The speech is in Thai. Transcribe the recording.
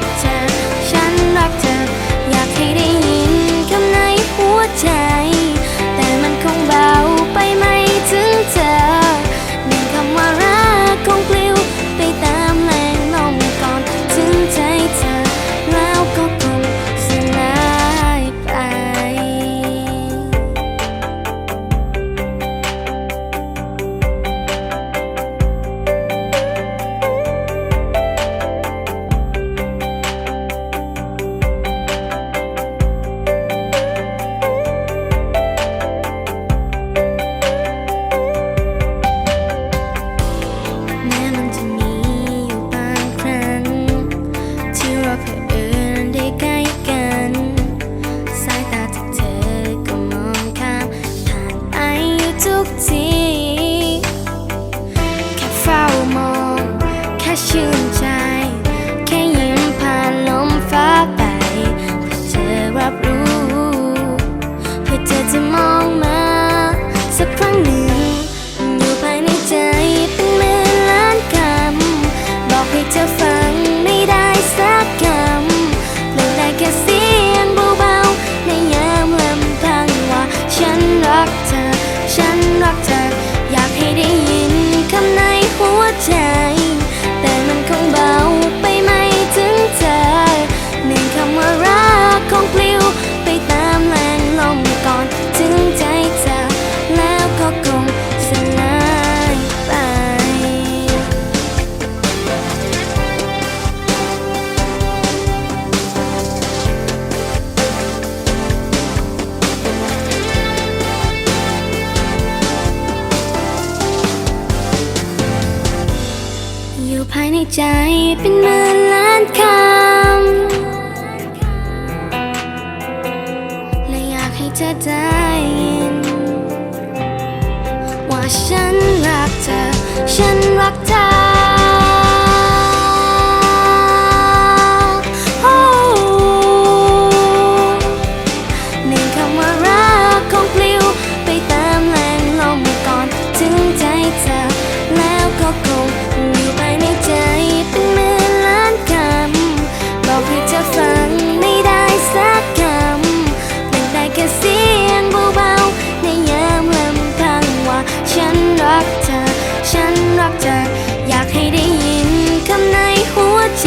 박자 แค่ยิ้ผ่านลมฟ้าไปเพื่อเธอรับรู้ เพื่อเธอจะมองมา อยู่ภายในใจเป็นหมื่นล้านคำ และอยากให้เธอได้ยิน ว่าฉันรักเธอ ฉันรักเธอ รักเธอ อยากให้ได้ยินคำในหัวใจ